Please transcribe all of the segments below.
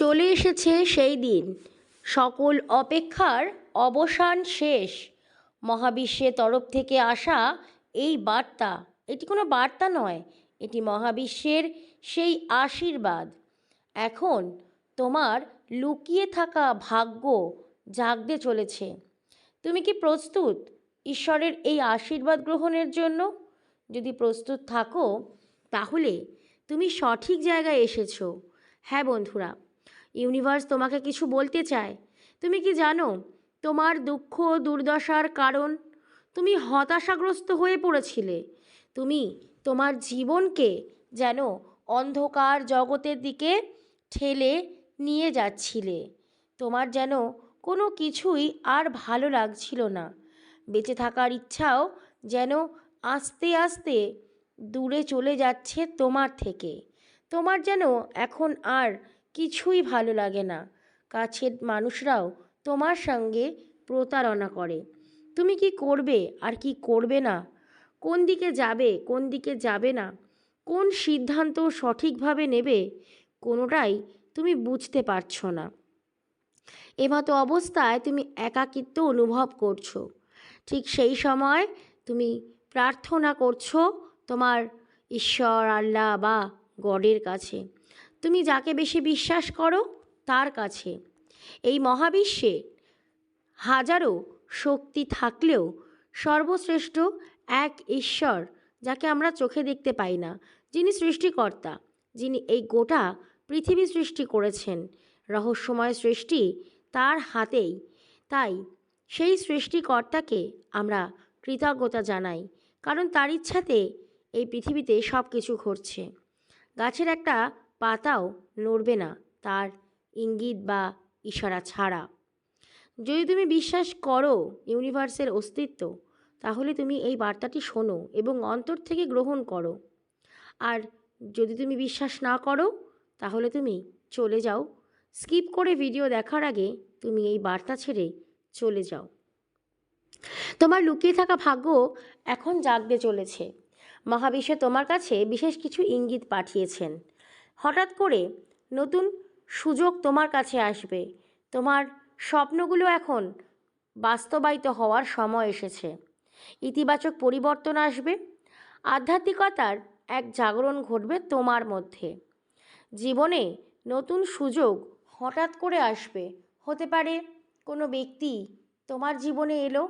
চলে এসেছে সেই দিন। সকল অপেক্ষার অবসান শেষ। মহাবিশ্বের তরফ থেকে আসা এই বার্তা, এটি কোনো বার্তা নয়, এটি মহাবিশ্বের সেই আশীর্বাদ। এখন তোমার লুকিয়ে থাকা ভাগ্য জাগতে চলেছে। তুমি কি প্রস্তুত ঈশ্বরের এই আশীর্বাদ গ্রহণের জন্য? যদি প্রস্তুত থাকো, তাহলে তুমি সঠিক জায়গায় এসেছ। হ্যাঁ বন্ধুরা ইউনিভার্স তোমাকে কিছু বলতে চায়? তুমি কি জানো তোমার দুঃখ, দুর্দশার কারণ? তুমি হতাশাগ্রস্ত হয়ে পড়েছিলে। তুমি তোমার জীবনকে যেন অন্ধকার জগতের দিকে ঠেলে নিয়ে যাচ্ছিলে। তোমার যেন কোনো কিছুই আর ভালো লাগছিল না। বেঁচে থাকার ইচ্ছাও যেন আস্তে আস্তে দূরে চলে যাচ্ছে তোমার থেকে। তোমার যেন এখন আর কিছুই ভালো লাগে না। কাছের মানুষরাও তোমার সঙ্গে প্রতারণা করে। তুমি কি করবে আর কি করবে না? কোন দিকে যাবে, কোন দিকে যাবে না? কোন সিদ্ধান্ত সঠিকভাবে নেবে, কোনোটাই তুমি বুঝতে পারছ না। এমতো অবস্থায় তুমি একাকিত্ব অনুভব করছ। ঠিক সেই সময় তুমি প্রার্থনা করছ তোমার ঈশ্বর, আল্লাহ বা গডের কাছে। তুমি যাকে বেশি বিশ্বাস করো, তার কাছে। এই মহাবিশ্বে হাজারো শক্তি থাকলেও সর্বশ্রেষ্ঠ এক ঈশ্বর যাকে আমরা চোখে দেখতে পাই না, যিনি সৃষ্টিকর্তা, যিনি এই গোটা পৃথিবী সৃষ্টি করেছেন। রহস্যময় সৃষ্টি তার হাতেই। তাই সেই সৃষ্টিকর্তাকে আমরা কৃতজ্ঞতা জানাই, কারণ তার ইচ্ছাতে এই পৃথিবীতে সব কিছু ঘটছে। গাছের একটা পাতাও নড়বে না, তার ইঙ্গিত বা ইশারা ছাড়া। যদি তুমি বিশ্বাস করো ইউনিভার্সের অস্তিত্ব, তাহলে তুমি এই বার্তাটি শোনো এবং অন্তর থেকে গ্রহণ করো। আর যদি তুমি বিশ্বাস না করো, তাহলে তুমি চলে যাও। স্কিপ করে ভিডিও দেখার আগে তুমি এই বার্তা ছেড়ে চলে যাও। তোমার লুকিয়ে থাকা ভাগ্য এখন জাগতে চলেছে। মহাবিশ্ব তোমার কাছে বিশেষ কিছু ইঙ্গিত পাঠিয়েছেন। হঠাৎ করে নতুন সুযোগ তোমার কাছে আসবে। তোমার স্বপ্নগুলো এখন বাস্তবায়িত হওয়ার সময় এসেছে। ইতিবাচক পরিবর্তন আসবে। আধ্যাত্মিকতার এক জাগরণ ঘটবে তোমার মধ্যে। জীবনে নতুন সুযোগ হঠাৎ করে আসবে। হতে পারে কোনো ব্যক্তি তোমার জীবনে এলো।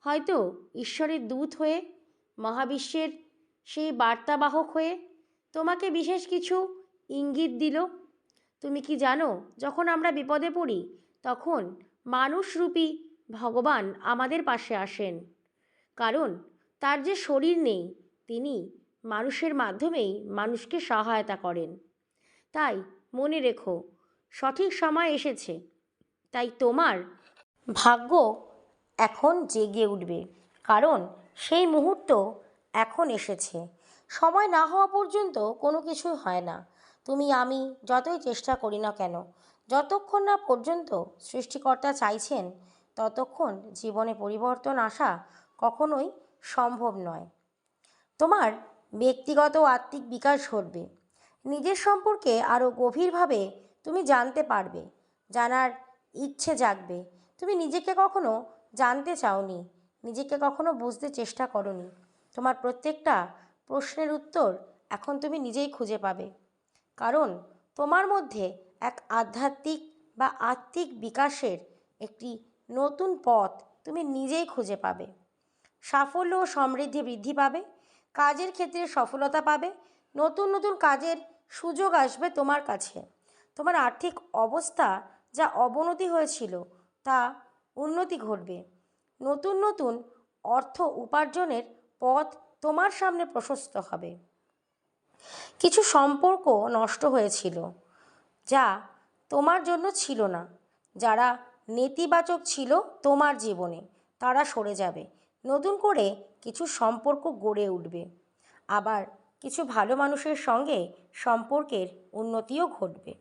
হয়তো ঈশ্বরের দূত হয়ে, মহাবিশ্বের সেই বার্তাবাহক হয়ে তোমাকে বিশেষ কিছু ইঙ্গিত দিল। তুমি কি জানো, যখন আমরা বিপদে পড়ি, তখন মানুষরূপী ভগবান আমাদের পাশে আসেন। কারণ তার যে শরীর নেই, তিনি মানুষের মাধ্যমেই মানুষকে সহায়তা করেন। তাই মনে রেখো, সঠিক সময় এসেছে। তাই তোমার ভাগ্য এখন জেগে উঠবে। কারণ সেই মুহূর্ত এখন এসেছে। সময় না হওয়া পর্যন্ত কোনো কিছুই হয় না। তুমি, আমি যতই চেষ্টা করি না কেন, যতক্ষণ না পর্যন্ত সৃষ্টিকর্তা চাইছেন, ততক্ষণ জীবনে পরিবর্তন আসা কখনোই সম্ভব নয়। তোমার ব্যক্তিগত আত্মিক বিকাশ ঘটবে। নিজের সম্পর্কে আরও গভীরভাবে তুমি জানতে পারবে, জানার ইচ্ছে জাগবে। তুমি নিজেকে কখনো জানতে চাওনি, নিজেকে কখনো বুঝতে চেষ্টা করনি। তোমার প্রত্যেকটা প্রশ্নের উত্তর এখন তুমি নিজেই খুঁজে পাবে। কারণ তোমার মধ্যে এক আধ্যাত্মিক বা আত্মিক বিকাশের একটি নতুন পথ তুমি নিজেই খুঁজে পাবে। সাফল্য ও সমৃদ্ধি বৃদ্ধি পাবে, কাজের ক্ষেত্রে সফলতা পাবে, নতুন নতুন কাজের সুযোগ আসবে তোমার কাছে। তোমার আর্থিক অবস্থা যা অবনতি হয়েছিল তা উন্নতি ঘটবে। নতুন নতুন অর্থ উপার্জনের পথ তোমার সামনে প্রশস্ত হবে। কিছু সম্পর্ক নষ্ট হয়েছিল, যা তোমার জন্য ছিল না। যারা নেতিবাচক ছিল তোমার জীবনে, তারা সরে যাবে। নতুন করে কিছু সম্পর্ক গড়ে উঠবে। আবার কিছু ভালো মানুষের সঙ্গে সম্পর্কের উন্নতিও ঘটবে।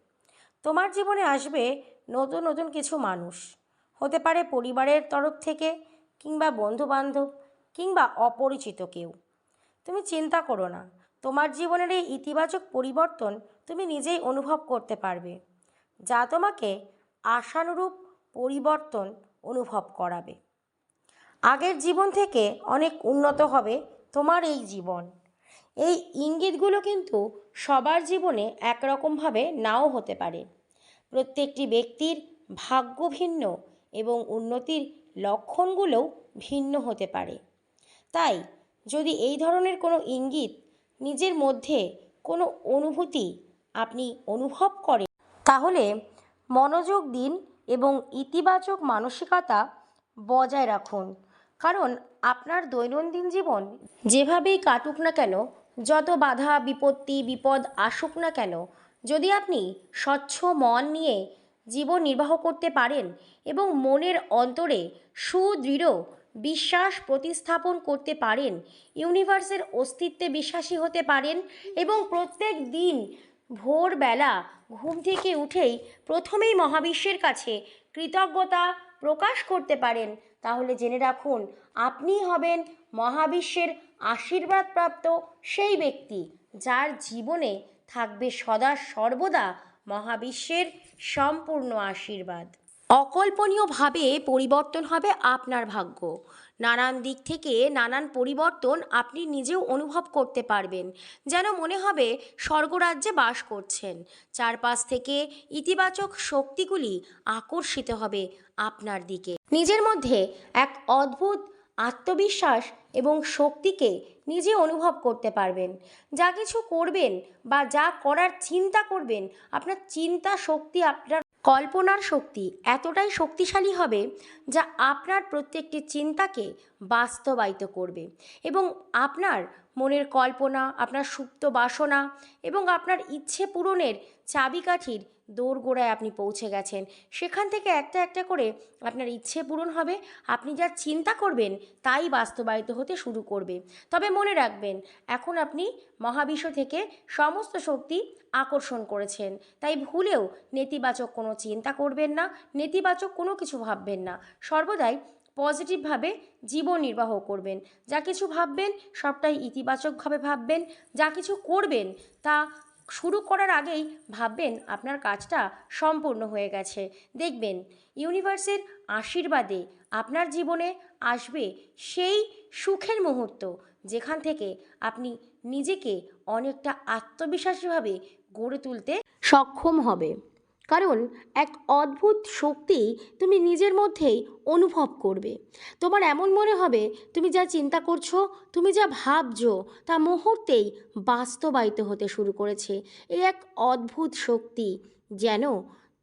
তোমার জীবনে আসবে নতুন নতুন কিছু মানুষ। হতে পারে পরিবারের তরফ থেকে, কিংবা বন্ধুবান্ধব, কিংবা অপরিচিত কেউ। তুমি চিন্তা করো না। তোমার জীবনের এই ইতিবাচক পরিবর্তন তুমি নিজেই অনুভব করতে পারবে, যা তোমাকে আশানুরূপ পরিবর্তন অনুভব করাবে। আগের জীবন থেকে অনেক উন্নত হবে তোমার এই জীবন। এই ইঙ্গিতগুলো কিন্তু সবার জীবনে একরকমভাবে নাও হতে পারে। প্রত্যেকটি ব্যক্তির ভাগ্য ভিন্ন এবং উন্নতির লক্ষণগুলোও ভিন্ন হতে পারে। তাই যদি এই ধরনের কোনো ইঙ্গিত নিজের মধ্যে কোনো অনুভূতি আপনি অনুভব করেন, তাহলে মনোযোগ দিন এবং ইতিবাচক মানসিকতা বজায় রাখুন। কারণ আপনার দৈনন্দিন জীবন যেভাবেই কাটুক না কেন, যত বাধা, বিপত্তি, বিপদ আসুক না কেন, যদি আপনি স্বচ্ছ মন নিয়ে জীবন নির্বাহ করতে পারেন এবং মনের অন্তরে সুদৃঢ় বিশ্বাস প্রতিস্থাপন করতে পারেন, ইউনিভার্সের অস্তিত্বে বিশ্বাসী হতে পারেন এবং প্রত্যেক দিন ভোরবেলা ঘুম থেকে উঠেই প্রথমেই মহাবিশ্বের কাছে কৃতজ্ঞতা প্রকাশ করতে পারেন। তাহলে জেনে রাখুন, আপনি হবেন মহাবিশ্বের আশীর্বাদপ্রাপ্ত সেই ব্যক্তি যার জীবনে থাকবে সদা সর্বদা মহাবিশ্বের সম্পূর্ণ আশীর্বাদ। অকল্পনীয়ভাবে পরিবর্তন হবে আপনার ভাগ্য। নানান দিক থেকে নানান পরিবর্তন আপনি নিজেও অনুভব করতে পারবেন, যেন মনে হবে স্বর্গরাজ্যে বাস করছেন। চারপাশ থেকে ইতিবাচক শক্তিগুলি আকর্ষিত হবে আপনার দিকে। নিজের মধ্যে এক অদ্ভুত আত্মবিশ্বাস এবং শক্তিকে নিজে অনুভব করতে পারবেন। যা কিছু করবেন বা যা করার চিন্তা করবেন, আপনার চিন্তা শক্তি আপনার কল্পনার শক্তি এতটাই শক্তিশালী হবে যা আপনার প্রত্যেকটি চিন্তাকে বাস্তবায়িত করবে এবং আপনার মনের কল্পনা, আপনার সুপ্ত বাসনা এবং আপনার ইচ্ছে পূরণের চাবিকাঠির দোরগোড়ায় আপনি পৌঁছে গেছেন। সেখান থেকে একটা একটা করে আপনার ইচ্ছে পূরণ হবে, আপনি যা চিন্তা করবেন তাই বাস্তবায়িত হতে শুরু করবে। তবে মনে রাখবেন, এখন আপনি মহাবিশ্ব থেকে সমস্ত শক্তি আকর্ষণ করেছেন। তাই ভুলেও নেতিবাচক কোনো চিন্তা করবেন না, নেতিবাচক কোনো কিছু ভাববেন না। সর্বদাই পজিটিভভাবে জীবন নির্বাহ করবেন। যা কিছু ভাববেন সবটাই ইতিবাচকভাবে ভাববেন, যা কিছু করবেন তা শুরু করার আগেই ভাববেন আপনার কাজটা সম্পূর্ণ হয়ে গেছে। দেখবেন, ইউনিভার্সের আশীর্বাদে আপনার জীবনে আসবে সেই সুখের মুহূর্ত, যেখান থেকে আপনি নিজেকে অনেকটা আত্মবিশ্বাসীভাবে গড়ে তুলতে সক্ষম হবে। কারণ এক অদ্ভুত শক্তি তুমি নিজের মধ্যেই অনুভব করবে। তোমার এমন মনে হবে, তুমি যা চিন্তা করছ, তুমি যা ভাবছ, তা মুহূর্তেই বাস্তবায়িত হতে শুরু করেছে। এই এক অদ্ভুত শক্তি যেন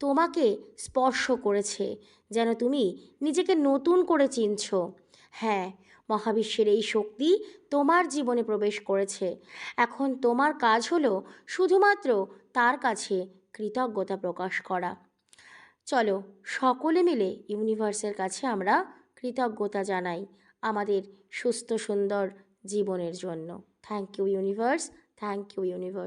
তোমাকে স্পর্শ করেছে, যেন তুমি নিজেকে নতুন করে চিনছো। হ্যাঁ মহাবিশ্বের এই শক্তি তোমার জীবনে প্রবেশ করেছে। এখন তোমার কাজ হলো শুধুমাত্র তার কাছে কৃতজ্ঞতা প্রকাশ করা। চলো, সকলে মিলে ইউনিভার্সের কাছে আমরা কৃতজ্ঞতা জানাই আমাদের সুস্থ সুন্দর জীবনের জন্য। Thank you universe thank you universe